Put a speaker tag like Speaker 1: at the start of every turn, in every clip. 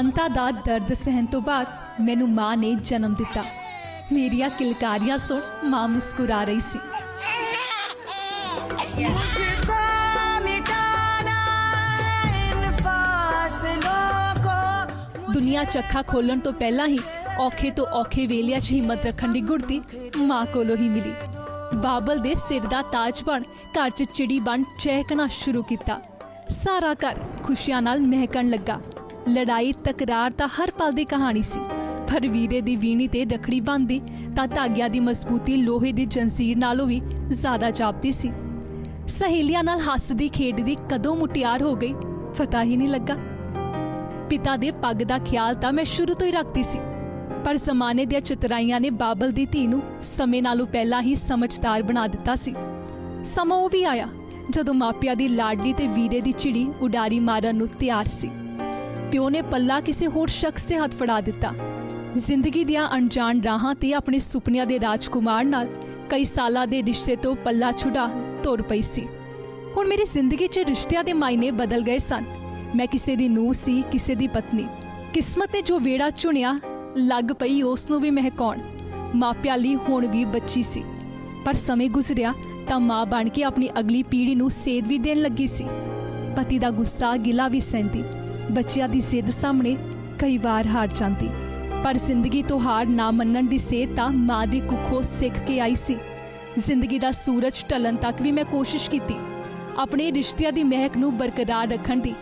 Speaker 1: ਅੰਤਾ ਦਾ ਦਰਦ ਸਹਿਣ ਤੋਂ ਬਾਅਦ ਮੈਨੂੰ ਮਾਂ ਨੇ ਜਨਮ ਦਿੱਤਾ। ਮੇਰੀਆਂ ਕਿਲਕਾਰੀਆਂ ਸੁਣ ਮਾਂ ਮੁਸਕਰਾ ਰਹੀ ਸੀ। ਦੁਨੀਆ ਚੱਖਾ ਖੋਲਣ ਤੋਂ ਪਹਿਲਾਂ ਹੀ ਔਖੇ ਤੋਂ ਔਖੇ ਵੇਲਿਆਂ 'ਚ ਹਿੰਮਤ ਰੱਖਣ ਦੀ ਗੁੜਤੀ ਮਾਂ ਕੋਲੋਂ ਹੀ ਮਿਲੀ। ਬਾਬਲ ਦੇ ਸਿਰ ਦਾ ਤਾਜ ਬਣ ਘਰ 'ਚ ਚਿੜੀ ਬਣ ਚਹਿਕਣਾ ਸ਼ੁਰੂ ਕੀਤਾ। ਸਾਰਾ ਘਰ ਖੁਸ਼ੀਆਂ ਨਾਲ ਮਹਿਕਣ ਲੱਗਾ। ਲੜਾਈ, ਤਕਰਾਰ ਤਾਂ ਹਰ ਪਲ ਦੀ ਕਹਾਣੀ ਸੀ। ਪਰ ਵੀਰੇ ਦੀ ਵੀਣੀ ਤੇ ਰਖੜੀ ਬੰਨ੍ਹਦੀ, ਤਾਂ ਧਾਗਿਆਂ ਦੀ ਮਜ਼ਬੂਤੀ ਲੋਹੇ ਦੀ ਜੰਜ਼ੀਰ ਨਾਲੋਂ ਵੀ ਜ਼ਿਆਦਾ ਜਾਪਦੀ ਸੀ। ਸਹੇਲੀਆਂ ਨਾਲ ਹੱਸਦੀ, ਖੇਡਦੀ ਕਦੋਂ ਮੁਟਿਆਰ ਹੋ ਗਈ, ਪਤਾ ਹੀ ਨਹੀਂ ਲੱਗਾ। ਪਿਤਾ ਦੇ ਪੱਗ ਦਾ ਖਿਆਲ ਤਾਂ ਮੈਂ ਸ਼ੁਰੂ ਤੋਂ ਹੀ ਰੱਖਦੀ ਸੀ। ਪਰ ਜ਼ਮਾਨੇ ਦੀਆਂ ਚਤਰਾਈਆਂ ਨੇ ਬਾਬਲ ਦੀ ਧੀ ਨੂੰ ਸਮੇਂ ਨਾਲੋਂ ਪਹਿਲਾਂ ਹੀ ਸਮਝਦਾਰ ਬਣਾ ਦਿੱਤਾ ਸੀ। ਸਮਾਂ ਉਹ ਵੀ ਆਇਆ, ਜਦੋਂ ਮਾਪਿਆਂ ਦੀ ਲਾਡਲੀ ਤੇ ਵੀਰੇ ਦੀ ਚਿੜੀ ਉਡਾਰੀ ਮਾਰਨ ਨੂੰ ਤਿਆਰ ਸੀ। ਪਿਓ ਨੇ ਪੱਲਾ ਕਿਸੇ ਹੋਰ ਸ਼ਖਸ ਦੇ ਹੱਥ ਫੜਾ ਦਿੱਤਾ। ਜ਼ਿੰਦਗੀ ਦੀਆਂ ਅਣਜਾਣ ਰਾਹਾਂ ਤੇ ਆਪਣੇ ਸੁਪਨਿਆਂ ਦੇ ਰਾਜਕੁਮਾਰ ਨਾਲ ਕਈ ਸਾਲਾਂ ਦੇ ਰਿਸ਼ਤੇ ਤੋਂ ਪੱਲਾ ਛੁਡਾ ਤੁਰ ਪਈ ਸੀ। ਹੁਣ ਮੇਰੀ ਜ਼ਿੰਦਗੀ 'ਚ ਰਿਸ਼ਤਿਆਂ ਦੇ ਮਾਇਨੇ ਬਦਲ ਗਏ ਸਨ। ਮੈਂ ਕਿਸੇ ਦੀ ਨੂੰਹ ਸੀ, ਕਿਸੇ ਦੀ ਪਤਨੀ। ਕਿਸਮਤ ਨੇ ਜੋ ਵੇੜਾ ਚੁਣਿਆ, ਲੱਗ ਪਈ ਉਸ ਨੂੰ ਵੀ ਮਹਿਕਾਉਣ। ਮਾਪਿਆਂ ਲਈ ਹੁਣ ਵੀ ਬੱਚੀ ਸੀ। ਪਰ ਸਮੇਂ ਗੁਜ਼ਰਿਆ ਤਾਂ ਮਾਂ ਬਣ ਕੇ ਆਪਣੀ ਅਗਲੀ ਪੀੜ੍ਹੀ ਨੂੰ ਸੇਧ ਵੀ ਦੇਣ ਲੱਗੀ ਸੀ। ਪਤੀ ਦਾ ਗੁੱਸਾ ਗਿਲਾ ਵੀ ਸਹਿੰਦੀ। ਬੱਚਿਆਂ ਦੀ ਜ਼ਿੱਦ ਸਾਹਮਣੇ ਕਈ ਵਾਰ ਹਾਰ ਜਾਂਦੀ। ਪਰ ਜ਼ਿੰਦਗੀ ਤੋਂ ਹਾਰ ਨਾ ਮੰਨਣ ਦੀ ਸੇਧ ਤਾਂ ਮਾਂ ਦੀ ਕੁੱਖੋਂ ਸਿੱਖ ਕੇ ਆਈ ਸੀ। ਜ਼ਿੰਦਗੀ ਦਾ ਸੂਰਜ ਢਲਣ ਤੱਕ ਵੀ ਮੈਂ ਕੋਸ਼ਿਸ਼ ਕੀਤੀ। ਆਪਣੇ ਰਿਸ਼ਤਿਆਂ ਦੀ ਮਹਿਕ ਨੂੰ ਬਰਕਰਾਰ ਰੱਖਣ ਦੀ,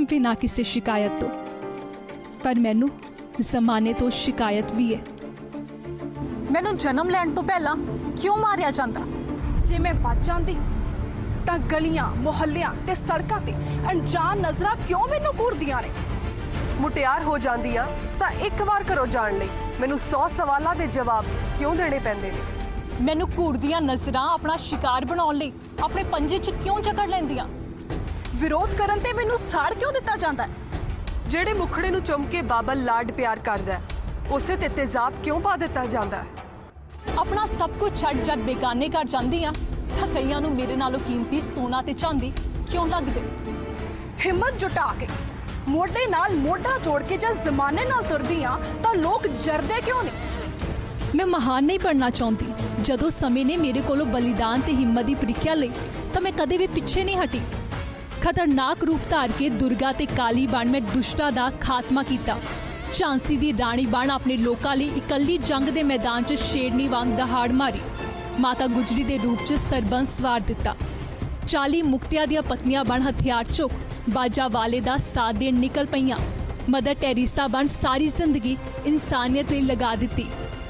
Speaker 1: ਬਿਨਾਂ ਕਿਸੇ ਸ਼ਿਕਾਇਤ ਤੋਂ। ਪਰ ਮੈਨੂੰ ਜ਼ਮਾਨੇ ਤੋਂ ਸ਼ਿਕਾਇਤ ਵੀ ਹੈ। ਮੈਨੂੰ ਜਨਮ ਲੈਣ ਤੋਂ ਪਹਿਲਾਂ ਕਿਉਂ ਮਾਰਿਆ ਜਾਂਦਾ?
Speaker 2: ਜੇ ਮੈਂ ਬਚ ਜਾਂਦੀ ਤਾਂ ਗਲੀਆਂ ਮੁਹੱਲਿਆਂ ਤੇ ਸੜਕਾਂ ਤੇ ਅਣਜਾਣ ਨਜ਼ਰਾਂ ਕਿਉਂ ਮੈਨੂੰ ਘੂਰਦੀਆਂ ਨੇ?
Speaker 3: ਮੁਟਿਆਰ ਹੋ ਜਾਂਦੀ ਆ ਤਾਂ ਇੱਕ ਵਾਰ ਕਰੋ ਜਾਣ ਲਈ ਮੈਨੂੰ 100 ਸਵਾਲਾਂ ਦੇ ਜਵਾਬ ਕਿਉਂ ਦੇਣੇ ਪੈਂਦੇ ਨੇ?
Speaker 1: ਮੈਨੂੰ ਘੂਰਦੀਆਂ ਨਜ਼ਰਾਂ ਆਪਣਾ ਸ਼ਿਕਾਰ ਬਣਾਉਣ ਲਈ ਆਪਣੇ ਪੰਜੇ 'ਚ ਕਿਉਂ ਜਕੜ ਲੈਂਦੀਆਂ?
Speaker 2: ਵਿਰੋਧ ਕਰਨ ਤੇ ਮੈਨੂੰ ਸਾੜ ਕਿਉਂ ਦਿੱਤਾ ਜਾਂਦਾ ਹੈ?
Speaker 3: ਜਿਹੜੇ ਮੁਖੜੇ ਨੂੰ ਚੁੰਮ ਕੇ ਬਾਬਲ ਲਾਡ ਪਿਆਰ ਕਰਦਾ ਹੈ, ਉਸੇ ਤੇ ਤੇਜ਼ਾਬ ਕਿਉਂ ਪਾ ਦਿੱਤਾ ਜਾਂਦਾ ਹੈ?
Speaker 1: ਆਪਣਾ ਸਭ ਕੁਝ ਛੱਡ ਜਦ ਬੇਗਾਨੇ ਘਰ ਜਾਂਦੀ ਆ ਤਾਂ ਕਈਆਂ ਨੂੰ ਮੇਰੇ ਨਾਲੋਂ ਕੀਮਤੀ ਸੋਨਾ ਤੇ ਚਾਂਦੀ ਕਿਉਂ ਲੱਗਦੇ?
Speaker 2: ਹਿੰਮਤ ਜੁਟਾ ਕੇ ਮੋਢੇ ਨਾਲ ਮੋਢਾ ਜੋੜ ਕੇ ਜਦ ਜ਼ਮਾਨੇ ਨਾਲ ਤੁਰਦੀ ਆ ਤਾਂ ਲੋਕ ਜਰਦੇ ਕਿਉਂ ਨਹੀਂ?
Speaker 1: ਮੈਂ ਮਹਾਨ ਨਹੀਂ ਬਣਨਾ ਚਾਹੁੰਦੀ। ਜਦੋਂ ਸਮੇਂ ਨੇ ਮੇਰੇ ਕੋਲੋਂ ਬਲੀਦਾਨ ਤੇ ਹਿੰਮਤ ਦੀ ਪ੍ਰੀਖਿਆ ਲਈ ਤਾਂ ਮੈਂ ਕਦੇ ਵੀ ਪਿੱਛੇ ਨਹੀਂ ਹਟੀ। ਖਤਰਨਾਕ ਰੂਪ ਧਾਰ ਕੇ ਦੁਰਗਾ ਤੇ ਕਾਲੀ ਬਣ ਮੈਂ ਦੁਸ਼ਟਾ ਦਾ ਖਾਤਮਾ ਕੀਤਾ। ਝਾਂਸੀ ਦੀ ਰਾਣੀ ਬਣ ਆਪਣੇ ਲੋਕਾਂ ਲਈ ਇਕੱਲੀ ਜੰਗ ਦੇ ਮੈਦਾਨ 'ਚ ਸ਼ੇਰਨੀ ਵਾਂਗ ਦਹਾੜ ਮਾਰੀ। ਮਾਤਾ ਗੁਜਰੀ ਦੇ ਰੂਪ 'ਚ ਸਰਬੰਸ ਸਵਾਰ ਦਿੱਤਾ। 40 ਮੁਕਤਿਆਂ ਦੀਆਂ ਪਤਨੀਆਂ ਬਣ ਹਥਿਆਰ ਚੁੱਕ ਬਾਜਾ ਵਾਲੇ ਦਾ ਸਾਥ ਦੇਣ ਨਿਕਲ ਪਈਆਂ। ਮਦਰ ਟੈਰੀਸਾ ਬਣ ਸਾਰੀ ਜ਼ਿੰਦਗੀ ਇਨਸਾਨੀਅਤ ਲਈ ਲਗਾ ਦਿੱਤੀ।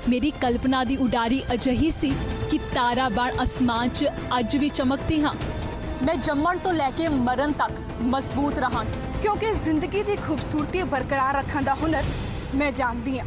Speaker 1: ਮੇਰੀ ਕਲਪਨਾ ਦੀ ਉਡਾਰੀ ਅਜਿਹੀ ਸੀ ਕਿ ਤਾਰਾ ਬਣ ਅਸਮਾਨ 'ਚ ਅੱਜ ਵੀ ਚਮਕਦੀ ਹਾਂ। ਮੈਂ ਜੰਮਣ ਤੋਂ ਲੈ ਕੇ ਮਰਨ ਤੱਕ ਮਜ਼ਬੂਤ ਰਹਾਂਗੀ।
Speaker 2: ਕਿਉਂਕਿ ਜ਼ਿੰਦਗੀ ਦੀ ਖੂਬਸੂਰਤੀ ਬਰਕਰਾਰ ਰੱਖਣ ਦਾ ਹੁਨਰ ਮੈਂ ਜਾਣਦੀ ਹਾਂ।